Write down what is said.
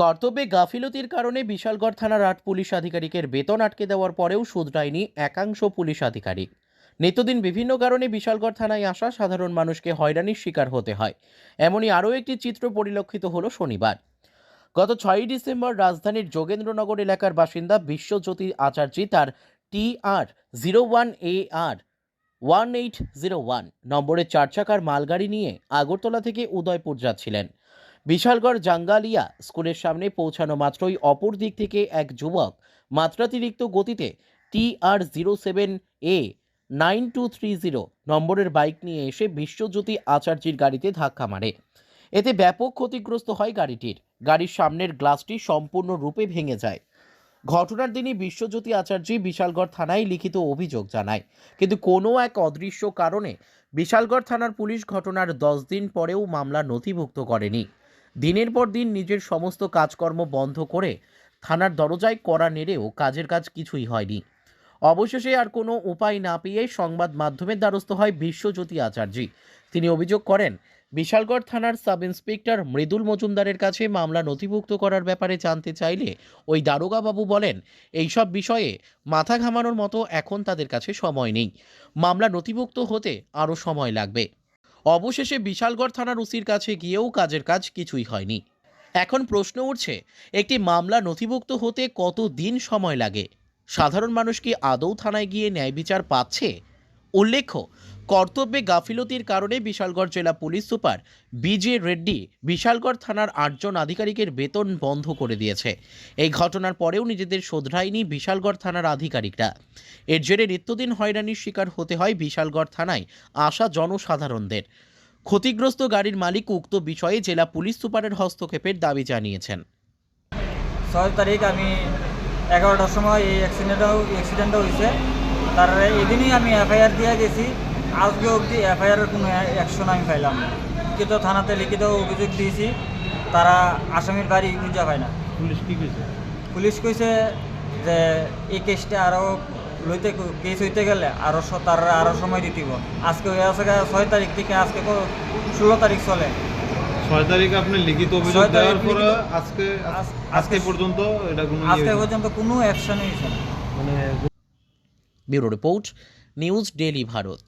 কর্তব্যে গাফিলতির কারণে বিশালগড় থানার আট পুলিশ আধিকারিকের বেতন আটকে দেওয়ার পরেও শুধরায়নি একাংশ পুলিশ আধিকারিক। নিত্যদিন বিভিন্ন কারণে বিশালগড় থানায় আসা সাধারণ মানুষকে হয়রানির শিকার হতে হয়। এমনই আরও একটি চিত্র পরিলক্ষিত হলো শনিবার। গত ছয়ই ডিসেম্বর রাজধানীর যোগেন্দ্রনগর এলাকার বাসিন্দা বিশ্বজ্যোতি আচার্যি তার T R zero one A R one eight zero one নম্বরের চার চাকার মালগাড়ি নিয়ে আগরতলা থেকে উদয়পুর যাচ্ছিলেন। বিশালগড় জাঙ্গালিয়া স্কুলের সামনে পৌঁছানো মাত্রই অপর দিক থেকে এক যুবক মাত্রাতিরিক্ত গতিতে T R zero seven A nine two three zero নম্বরের বাইক নিয়ে এসে বিশ্বজ্যোতি আচার্যির গাড়িতে ধাক্কা মারে। এতে ব্যাপক ক্ষতিগ্রস্ত হয় গাড়িটির। গাড়ির সামনের গ্লাসটি সম্পূর্ণরূপে ভেঙে যায়। ঘটনার দিনই বিশ্বজ্যোতি আচার্যি বিশালগড় থানায় লিখিত অভিযোগ জানায়। কিন্তু কোনো এক অদৃশ্য কারণে বিশালগড় থানার পুলিশ ঘটনার দশ দিন পরেও মামলা নথিভুক্ত করেনি। দিনের পর দিন নিজের সমস্ত কাজকর্ম বন্ধ করে থানার দরজায় করা নেড়েও কাজের কাজ কিছুই হয়নি। অবশেষে আর কোনো উপায় না পেয়ে সংবাদ মাধ্যমের দ্বারস্থ হয় বিশ্বজ্যোতি আচার্যি তিনি অভিযোগ করেন, বিশালগড় থানার সাব ইন্সপেক্টর মৃদুল মজুমদারের কাছে মামলা নথিভুক্ত করার ব্যাপারে জানতে চাইলে ওই দারোগাবাবু বলেন, এইসব বিষয়ে মাথা ঘামানোর মতো এখন তাদের কাছে সময় নেই। মামলা নথিভুক্ত হতে আরও সময় লাগবে। অবশেষে বিশালগড় থানার ওসির কাছে গিয়েও কাজের কাজ কিছুই হয়নি। এখন প্রশ্ন উঠছে, একটি মামলা নথিভুক্ত হতে কত দিন সময় লাগে? সাধারণ মানুষ কি আদৌ থানায় গিয়ে ন্যায় বিচার পাচ্ছে? উল্লেখ্য, কর্তব্যে গাফিলতির কারণে বিশালগড় জেলা পুলিশ সুপার বিজে রেড্ডি বিশালগড় থানার আটজন আধিকারিকের বেতন বন্ধ করে দিয়েছে। এই ঘটনার পরেও নিজেদের শোধরায়নি বিশালগড় থানার আধিকারিকরা। এর জেরে নিত্যদিন হয়রানির শিকার হতে হয় বিশালগড় থানায় আসা জনসাধারণদের। ক্ষতিগ্রস্ত গাড়ির মালিক উক্ত বিষয়ে জেলা পুলিশ সুপারের হস্তক্ষেপের দাবি জানিয়েছেন। ছয় তারিখ আমি এগারোটার সময় এই অ্যাক্সিডেন্টও অ্যাক্সিডেন্টটা হয়েছে। তার এদিনই আমি এফআইআর দিয়ে গেছি। আজকে অবধি এফআইআরের কোনো অ্যাকশন আমি পাইলাম না। লিখিত থানাতে লিখিত অভিযোগ দিয়েছি। তারা আসামির বাড়ি খুঁজে পায় না। পুলিশ কি কইছে? পুলিশ কইছে যে এই কেসটা আরও লইতে কেস হইতে গেলে আরও স- তার আরও সময় দিতিব আজকে হয়ে আছে ছয় তারিখ থেকে আজকে ষোলো তারিখ চলে। ছয় তারিখে আপনি লিখিত অভিযোগ দেওয়ার পরে আজকে আজকে পর্যন্ত এটা কোনো আজকে হয়েছে পর্যন্ত কোনো অ্যাকশনই হয়েছে না। মানে bureau report news daily Bharat